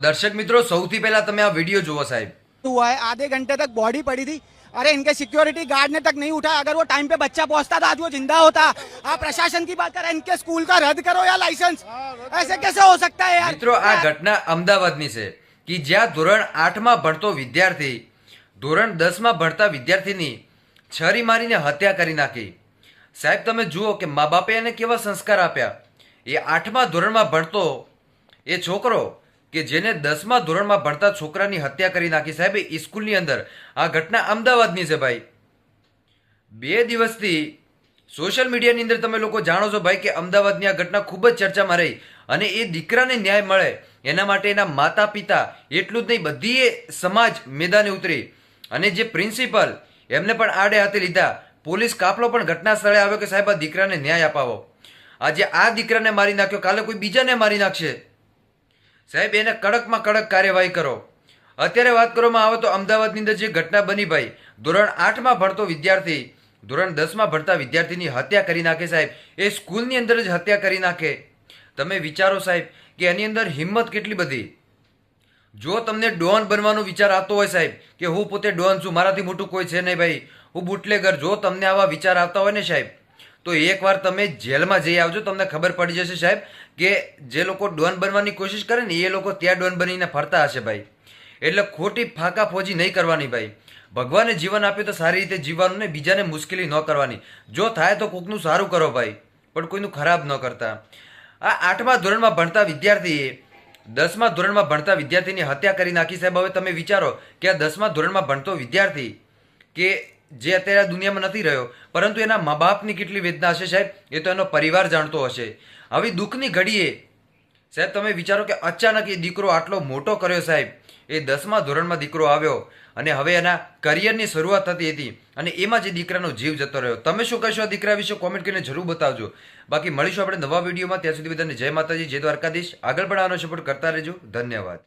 દર્શક મિત્રો સૌથી પહેલા તમે આ વિડીયો જુઓ સાહેબ हुआ है आधे घंटे तक बॉडी पड़ी थी अरे इनके सिक्योरिटी गार्ड ने तक नहीं उठाया अगर वो टाइम पे बच्चा पहुंचता था आज वो जिंदा होता आप प्रशासन की बात करें इनके स्कूल का रद्द करो या लाइसेंस ऐसे कैसे हो सकता है यार મિત્રો આ ઘટના અમદાવાદની છે કે જ્યાં ધોરણ આઠમાં ભણતો વિદ્યાર્થી ધોરણ દસમાં ભણતા વિદ્યાર્થીની છરી મારીને હત્યા કરી નાખી સાહેબ તમે જુઓ કે મા બાપે એને કેવા સંસ્કાર આપ્યા એ આઠમા ધોરણમાં ભણતો એ છોકરો કે જેને દસમા ધોરણમાં ભણતા છોકરાની હત્યા કરી નાખી. સાહેબ, એ સ્કૂલની અંદર આ ઘટના અમદાવાદની છે ભાઈ. બે દિવસથી સોશિયલ મીડિયાની અંદર તમે લોકો જાણો છો ભાઈ કે અમદાવાદની આ ઘટના ખૂબ જ ચર્ચામાં રહી અને એ દીકરાને ન્યાય મળે એના માટે એના માતા પિતા એટલું જ નહીં બધી સમાજ મેદાને ઉતરી. અને જે પ્રિન્સિપલ એમને પણ આડે હાથે લીધા. પોલીસ કાફલો પણ ઘટના સ્થળે આવ્યો કે સાહેબ, આ દીકરાને ન્યાય અપાવો. આજે આ દીકરાને મારી નાખ્યો, કાલે કોઈ બીજાને મારી નાખશે? સાહેબ, એને કડકમાં કડક કાર્યવાહી કરો. અત્યારે વાત કરવામાં આવે તો અમદાવાદની અંદર જે ઘટના બની ભાઈ, ધોરણ આઠમાં ભણતો વિદ્યાર્થી, ધોરણ દસમાં ભણતા વિદ્યાર્થીની હત્યા કરી નાખે સાહેબ. એ સ્કૂલની અંદર જ હત્યા કરી નાખે. તમે વિચારો સાહેબ કે એની અંદર હિંમત કેટલી બધી? જો તમને ડોન બનવાનો વિચાર આવતો હોય સાહેબ, કે હું પોતે ડોન છું, મારાથી મોટું કોઈ છે નહીં ભાઈ. હું બુટલેગર, જો તમને આવા વિચાર આવતા હોય ને સાહેબ તો એકવાર તમે જેલમાં જઈ આવજો, તમને ખબર પડી જશે સાહેબ કે જે લોકો ડોન બનવાની કોશિશ કરે ને, એ લોકો ત્યાં ડોન બનીને ફરતા હશે ભાઈ. એટલે ખોટી ફાંકા ફોજી નહીં કરવાની ભાઈ. ભગવાને જીવન આપ્યું તો સારી રીતે જીવવાનું ને બીજાને મુશ્કેલી ન કરવાની. જો થાય તો કોકનું સારું કરો ભાઈ, પણ કોઈનું ખરાબ ન કરતા. આ આઠમા ધોરણમાં ભણતા વિદ્યાર્થીએ, દસમા ધોરણમાં ભણતા વિદ્યાર્થીની હત્યા કરી નાખી સાહેબ. હવે તમે વિચારો કે આ દસમા ધોરણમાં ભણતો વિદ્યાર્થી કે જે અત્યારે દુનિયામાં નથી રહ્યો, પરંતુ એના મા બાપની કેટલી વેદના હશે સાહેબ? એ તો એનો પરિવાર જાણતો હશે. આવી દુઃખની ઘડીએ, સાહેબ, તમે વિચારો કે અચાનક એ દીકરો આટલો મોટો કર્યો સાહેબ. એ દસમા ધોરણમાં દીકરો આવ્યો અને હવે એના કરિયરની શરૂઆત થતી હતી અને એમાં જે દીકરાનો જીવ જતો રહ્યો. તમે શું કહેશો આ દીકરા વિશે? કોમેન્ટ કરીને જરૂર બતાવજો. બાકી મળીશું આપણે નવા વિડીયોમાં. ત્યાં સુધી બધાને જય માતાજી, જય દ્વારકાધીશ. આગળ પણ આનો સપોર્ટ કરતા રહેજો. ધન્યવાદ.